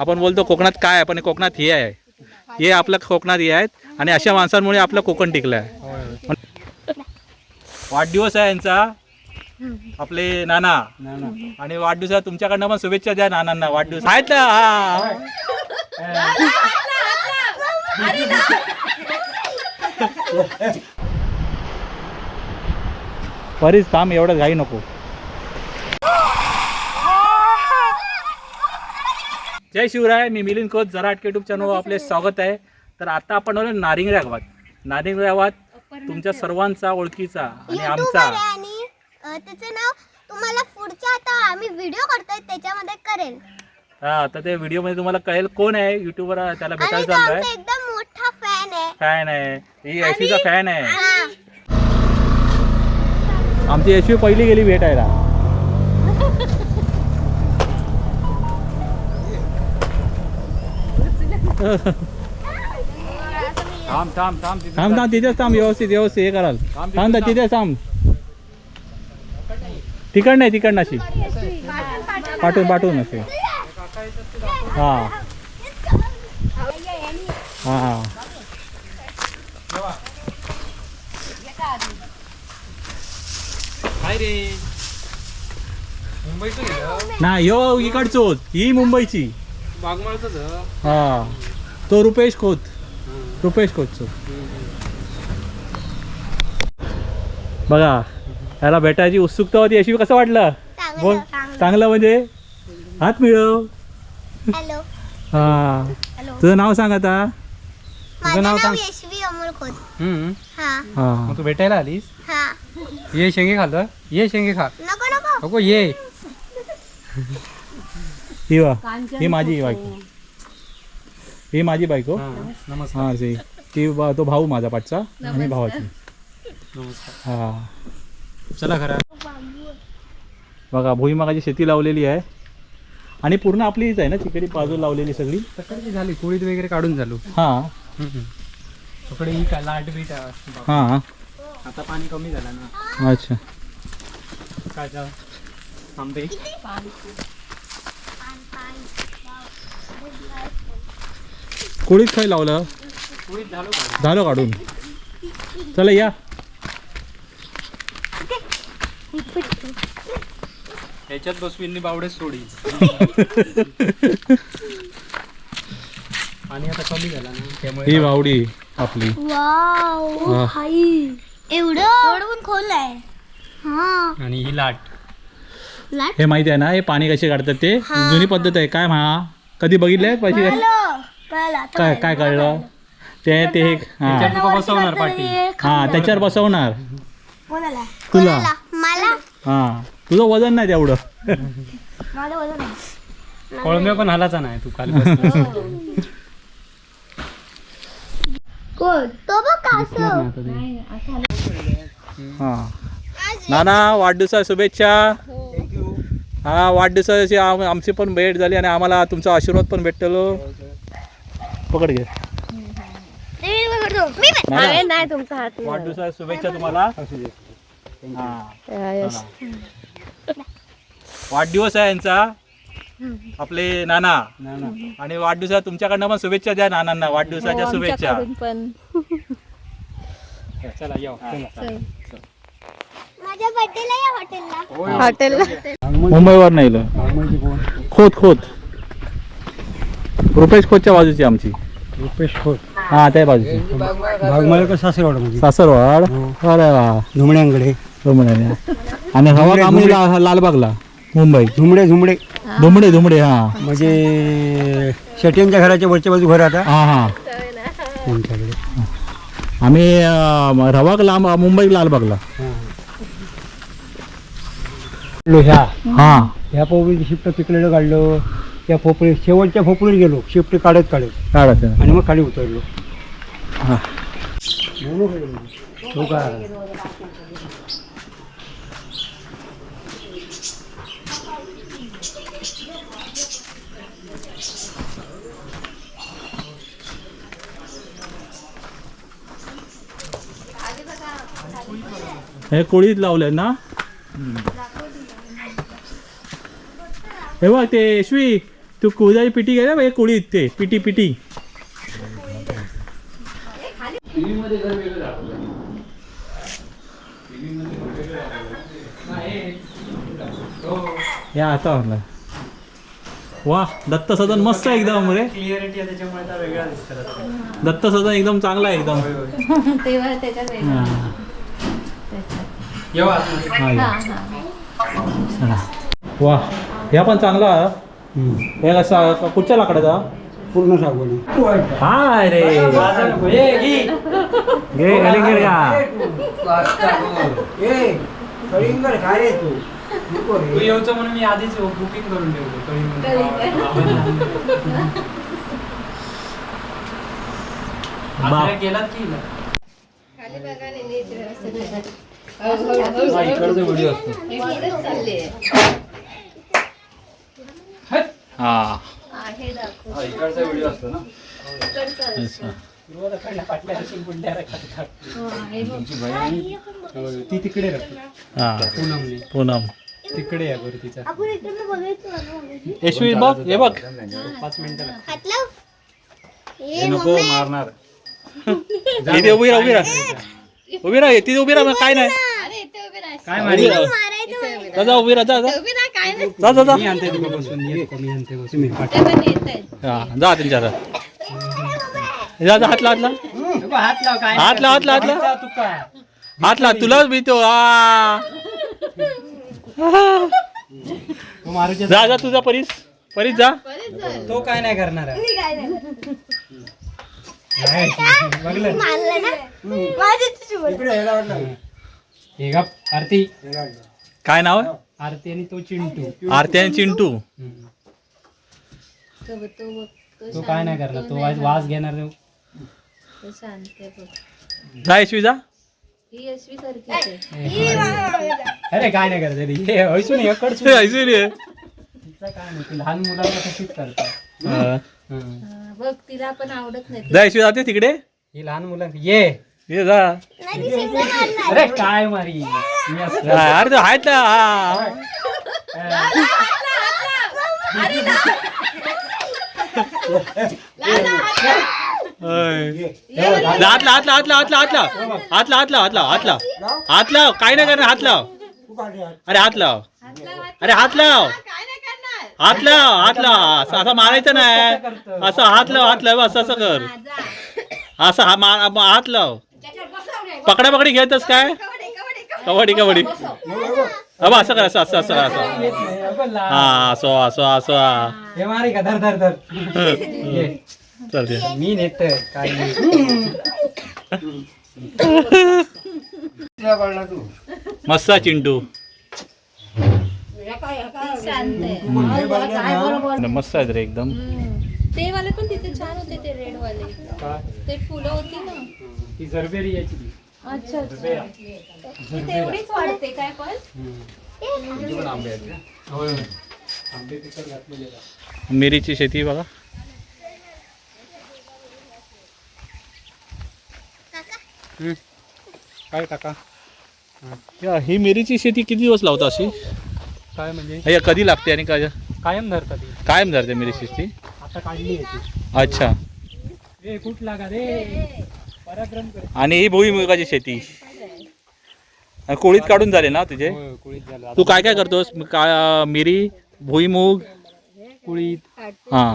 आपण बोलतो कोकणात काय आहे पण कोकणात हे आहे. हे आपलं कोकणात हे आहेत आणि अशा माणसांमुळे आपलं कोकण टिकलं आहे. वाढदिवस आहे यांचा. आपले नाना. आणि वाढदिवसा तुमच्याकडनं पण शुभेच्छा द्या नानांना. वाढदिवस. आहेत ना. हा. बरीच थांब एवढं घाई नको. जय शिवराय मी मिलिंद खोत जरा युट्यूब चॅनल आपले स्वागत आहे. तर आता आपण आलो नारिंगऱ्या गावात नारिंगऱ्या गावात तुमच्या सर्वांचा ओळखीचा आणि युट्यूबर आमचा. आणि त्याचं नाव तुम्हाला पुढच्या आता आम्ही व्हिडिओ करतोय त्याच्यामध्ये करेल. हा तर ते व्हिडिओमध्ये तुम्हाला कळेल कोण आहे. युट्यूबवर त्याला भेटायला चाललाय. एकदम मोठा फॅन आहे. फॅन आहे. ही फॅन आहे. आमची यशवी पहिली गेली भेटायला. थांब थांब थांब तिथे थांब थांब तिथेच थांब व्यवस्थित व्यवस्थित हे कराल. थांब थांब तिथेच थांब. तिकड नाही तिकड अशी पाठवून पाठवून असे. हा. हा नाही यो इकडचोच. ही मुंबईची. हा. तो रुपेश खोत. रुपेश खोतचो बघा याला भेटायची उत्सुकता होती अशी कसं वाटलं? बोल. चांगलं म्हणजे? हात मिळव. हॅलो. हा. हॅलो. तुझं नाव सांग आता. माझं नाव नाव सांग. यशवी अमोल खोत. हम्म. हा. हा. मग तू भेटायला आलीस? हा. ये शेंगे खाल्लं. ये शेंगे खा. नको नको. नको ये. ही वा. ही माझी बायको. ही माझी बायको? हा, नमस्कार. हा ती ती बा- तो भाऊ माझा पाठचा आणि भावाची. नमस्कार. हा. चला खरा बघा भुईमागाची शेती लावलेली आहे. आणि पूर्ण आपलीच आहे ना चिकडी बाजू लावलेली सगळी. सकाळची झाली कोळीत वगैरे काढून झालो. हा. तिकडे ही काय लाट बीट आहे. हा. आता पाणी कमी झालं ना. अच्छा. काय आंबे कोळीत काय लावलं? झालो काढून. चला या. ह्याच्यात बसवीन बावडे सोडी. पाणी आता कमी झालं ना ही वावडी आपली. वाव. एवढं? खोल आहे. हा. आणि ही लाट. लाट? हे माहिती आहे ना हे पाणी कसे काढतात ते? जुनी पद्धत आहे काय हा कधी बघितलंय? पैसे कळलं कळलं आता काय काय कळलं? ते ते हे. हा बसवणार पाठी हा त्याच्यावर बसवणार. कोणाला? तुला? कोणाला? मला? हा. तुझं वजन नाही तेवढं. मला वजन आहे. कोळंब्या पण हालाचा नाही तू काल बसलीस. तो बघ कासव हा. नाना वाढदिवसा शुभेच्छा. हा वाढदिवसाची आम- आमची पण भेट झाली आणि आम्हाला तुमचा आशीर्वाद पण भेटलो. पकड घे. मी पण. नाना, नाही तुमचा हात वाढदिवसा शुभेच्छा तुम्हाला. हा. वाढदिवस आहे यांचा. आपले नाना. आणि वाढदिवसा तुमच्याकडनं पण शुभेच्छा द्या नानांना वाढदिवसाच्या हो, शुभेच्छा. पण. चला या चला. माझ्या बर्थडेला या हॉटेलला. हॉटेलला मुंबईवर नाही खोत खोत रुपेश खोतच्या बाजूची आमची. रुपेश खोत. हा त्या बाजूची. सासरवाड? सासरवाड अरे वा. धुमड्यांकडे आणि हवा कामणी ला- लालबागला. मुंबई. झुमडे झुमडे धुमडे धुमडे हा. म्हणजे शेट्यांच्या घराच्या वरच्या बाजू घर आता. हा हा. त्यांच्याकडे. आम्ही अं, रवाक लांब मुंबई लालबागला. ह्या. हा. ह्या पोपळीची शिफ्ट तिकडे काढलं. त्या पोपळी शेवटच्या पोपळीत गेलो. शिफ्ट काढत काढत. काढायचं आणि मग खाली उतरलो. हा. हो का हे कोळीत लावलंय ना? हे बघ ते यशवी तू कुळदाची पिटी घे ना कुळी ते पिटी पिटी या आता म्हणलं वा दत्त सदन मस्त आहे एकदम रे क्लिअरिटी आहे त्याच्यामुळे त्या वेगळा दिसतात दत्त सदन एकदम चांगला आहे एकदम तेव्हा त्याच्यात वेगळं. येऊ आतमध्ये. हा, या. चला. वा ह्या पण चांगला हा. कसा कुठच्या लाकडाचा? पूर्ण सागवण हाय रे. घे. घे का तू. तू येऊचं म्हणून मी आधीच बुकिंग करून ठेवलं गेलात की व्हिडिओ असतो इकडेच चालली आहे. हा हा, हे दाखव. हा, इकडचा व्हिडिओ असतो ना इकडचं असतं. अच्छा. सुरुवातीला पाटल्या असून पुढल्या रखात. हा, हे बघ. तुमची बहीण ती तिकडे राहते हा पूनमने पूनम तिकडे आहे बरं तिचा आपण इकडनं बघायचं ना मम्मी. यशवी बघ हे बघ पाच मिनिटं लागतात. हात लाव. ए, नको मम्मी. मारणार इथे उभी राहा उभी राहा उभी राहा तिथे उभी राहा काय नाही अरे इथे उभी राहा. काय उभी मारी राहा. मारायचं इथे उभी जा जा उभी राहा जा जा. जा जा जा मी आणते तुला बसून ये नको, मी आणते बसून ते पण येतंय. हा जा त्यांच्या हातात. जा जा हात ला हात ला नको, हात लाव काय हात लाव, हात लाव, हात लाव. हात तुलाच भीतो आ तू मारूच्या जा जा तुझा परीस परीस जा. तो काय नाही करणार आहे. नाही. बघलं. इकडे वाटलं हे गप आरती. काय नाव आहे आरती आणि तो चिंटू आरती आणि चिंटू हम्म. तो बघ, तो बघ, तो तो काय नाही शांत, करणार तो नाही वाज वास घेणार राहत. तो शांत आहे बघ. जा यशवी जा ही यशवी सारखीच आहे. अरे काय नाही करत हे ऐसून हे कडसून हे ऐसून ये. तिचं काय नाही ती लहान मुलाला तशीच करतात हा. हा, बघ तिला पण आवडत नाही जा यशवी जाते तिकडे ही लहान मुलं ये ये जा. अरे काय मारी अरे तो आहेत ना हा. होय. जा, हात लाव, हात लाव, हात लाव, हात लाव, हात लाव. हात लाव, हात लाव, हात लाव, हात लाव. हात लाव काय नाही करणार हात लाव. अरे हात लाव अरे हात लाव काय नाही करणार हात लाव हात लाव असं असं मारायचं नाही असं हात लाव हात लाव असं असं कर हा. असं हा हात लाव. पकडा पकडी घेतच काय कबड्डी, कबड्डी, अबा असं कर असं असं असं असं. हा असं असं असं हा. मारी का धर धर धर ये. चालते मी नेत काय मस्त आहे चिंटू मस्त आहेत रे एकदम. ते वाले पण तिथे छान होते ते रेड वाले काय? ते फुलं होती ना ती जरबेरी याची. अच्छा अच्छा. ती तेवढीच वाढते काय पण? होय होय. आंबे पिकत घातलेले आहेत. मिरीची शेती बघा. काय काका? या, ही मिरीची शेती किती दिवस लावता अशी? काय म्हणजे? हे कधी लागते आणि काय? कायम धरतात ती. कायम धरते मिरीची शेती? आता काढली आहे ती. अच्छा. ए कुठ लागा रे? आणि ही भुईमुगाची शेती. आणि कोळीत काढून झाले ना तुझे? तू काय काय करतोस? का मिरी भुईमुग कुळीत. हां.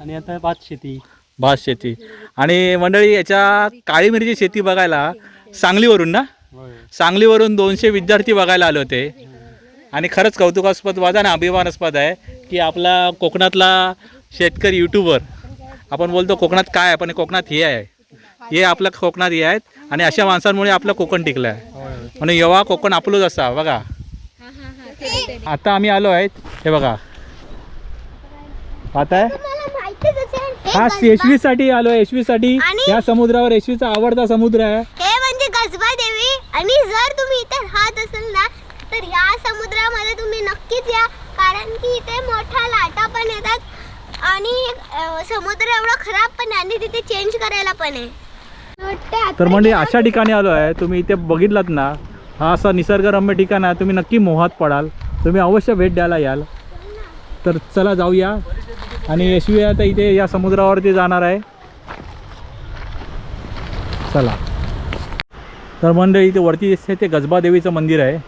आणि आता भात शेती. भात शेती. आणि मंडळी याच्या काळी मिरीची शेती बघायला सांगलीवरून ना? सांगलीवरून दोनशे विद्यार्थी बघायला आले होते. आणि खरंच कौतुकास्पद वादा ना अभिमानास्पद आहे की आपला कोकणातला शेतकरी युट्यूबर आपण बोलतो कोकणात काय आहे पण कोकणात हे आहे. हे आपलं कोकणात हे आहेत आणि अशा माणसांमुळे आपलं कोकण टिकलं आहे. म्हणून येवा कोकण आपलंच असा बघा. आता आम्ही आलो आहेत हे बघा. पाहताय? हे एशवी साठी आलो एशवी साठी या समुद्रावर एशवीचा आवडता समुद्र आहे. हे म्हणजे गजबा देवी. आणि जर तुम्ही इथे राहत असाल ना तर या समुद्रामध्ये तुम्ही नक्कीच या. कारण की इथे मोठ्या लाटा पण येतात आणि समुद्र एवढा खराब पण आहे आणि तिथे चेंज करायला पण आहे. तर म्हणजे अशा ठिकाणी आलो आहे तुम्ही इथे बघितलात ना हा असा निसर्गरम्य ठिकाण आहे तुम्ही नक्की मोहात पडाल तुम्ही अवश्य भेट द्यायला याल. तर चला जाऊया आणि यशवी आता इथे या समुद्रावरती जाणार आहे. चला. तर मंडळी इथे वरती दिसते ते गजबादेवीचं मंदिर आहे.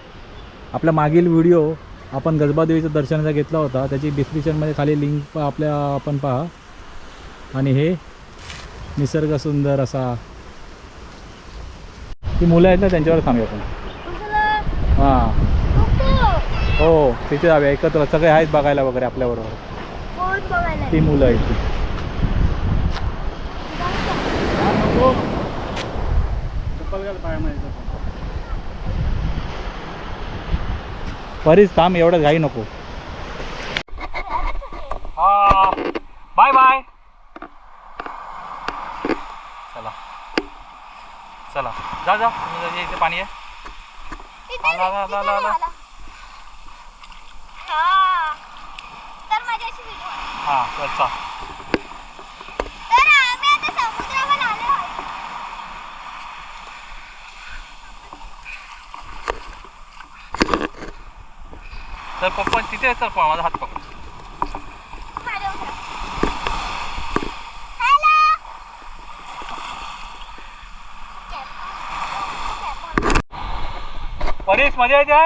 आपल्या मागील व्हिडिओ आपण गजबादेवीचं दर्शनाचा घेतला होता. त्याची डिस्क्रिप्शनमध्ये खाली लिंक आपल्या आपण पहा. आणि हे निसर्ग सुंदर असा ती मुलं आहेत ना त्यांच्यावर थांबूया आपण. हां. हो तिथे जाऊया एकत्र सगळे आहेत बघायला वगैरे आपल्याबरोबर. ती मुलं आहेत. ती बरीच थांब एवढं घाई नको बाय बाय चला चला जा जा. इथे पाणी आहे. आला, आला, आला, आला, आला. हा. तर हां चल तर आहे तर पप्पा तिथे तर पहा, माझा हात पकड हॅलो परेश मजा येते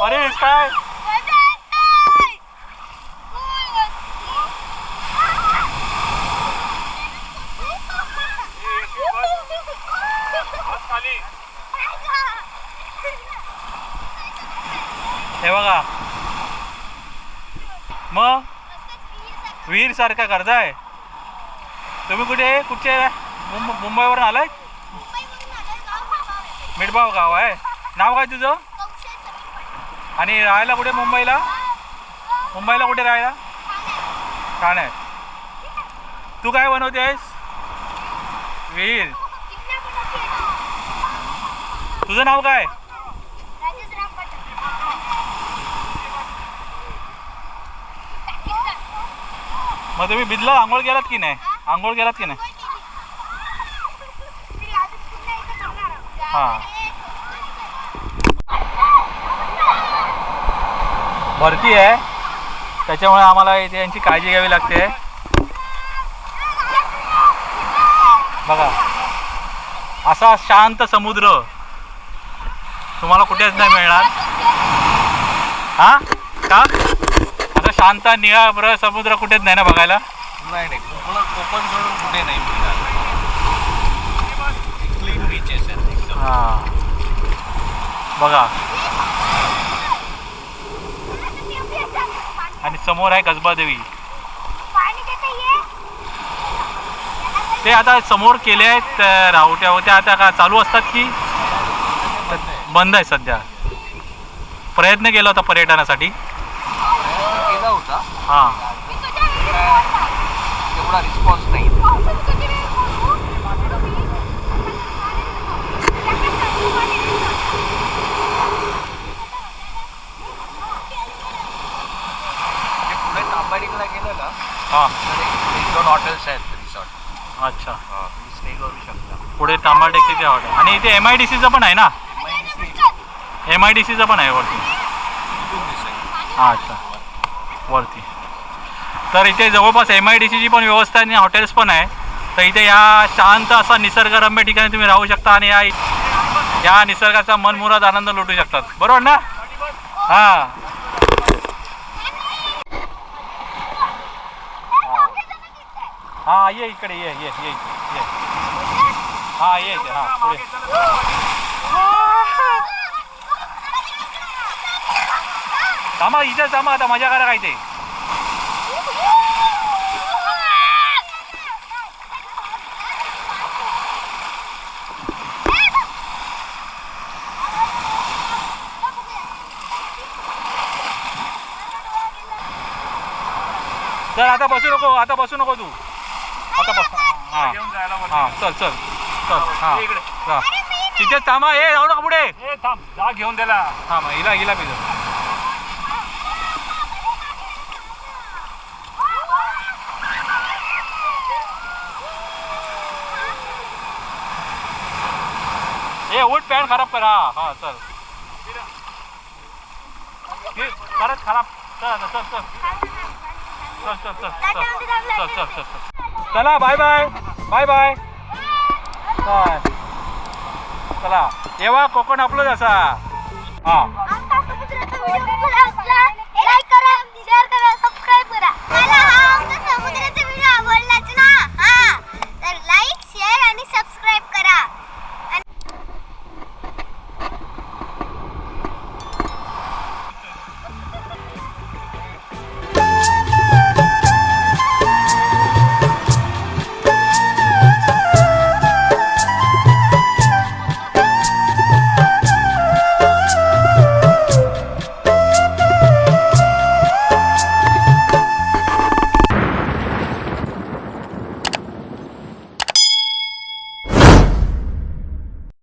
परेश काय? हे बघा. मग? विहीर सारखा करताय तुम्ही कुठे कुठचे मुंबईवरून आलाय? मिठबाव गाव आहे. नाव काय तुझं? आणि राहायला कुठे मुंबईला? मुंबईला कुठे राहायला? ठाण्यात तू काय बनवतेस? विहीर. तुझं नाव काय? मग तुम्ही बिदला आंघोळ गेलात की नाही? आंघोळ गेलात की नाही? हां. भरती आहे. त्याच्यामुळे आम्हाला इथे यांची काळजी घ्यावी लागते. बघा. असा शांत समुद्र तुम्हाला कुठेच नाही मिळणार. हा? का? असं शांत निळाभर समुद्र कुठेच नाही ना बघायला? नाही नाही. कोकण कोकण सोडून कुठे नाही मिळणार. क्लीन बीचेस आहेत एकदम. हा. बघा आणि समोर आहे कसबा देवी. ते आता समोर केले आहेत अं, रावट्या होत्या आता का चालू असतात की? बंद आहे सध्या. प्रयत्न केला होता पर्यटनासाठी. प्रयत्न केला होता. हां. रिस्पॉन्स नाही जे पुढे तांबाडीकडे गेलं ना हां तर एक एक दोन हॉटेल्स आहेत रिसॉर्ट अच्छा तुम्ही स्टे करू शकता पुढे हॉटेल. आणि इथे एम आय डी सीचं पण आहे ना? एम आय डी सीचं पण आहे वरती. हां अच्छा. वरती. तर इथे जवळपास एम आय डी सीची पण व्यवस्था आहे आणि हॉटेल्स पण आहे तर इथे या शांत असा निसर्गरम्य ठिकाणी तुम्ही राहू शकता आणि या या निसर्गाचा मनमुराद आनंद लुटू शकतात. बरोबर ना? हां. हां ये इकडे ये ये ये इकडे, ये. हा ये इथे हां पुढे. थांबा इथे थांबा आता मजा करा काय ते. चल आता बसू नको आता बसू नको तू. आता बस. हां हां चल चल. चल हां. जा. तिथेच थांबा ए जाऊ नका पुढे. थांब जा घेऊन हां मग हिला हिला पिझ्झा ए उठ पॅन्ट खराब करा. हा चल. हे- परत खराब. चल चल चल. चल चल चल चल चल चल चल चल. चला बाय बाय. Bye bye. हय चला. देवा कोकण आपलोच असा. हा.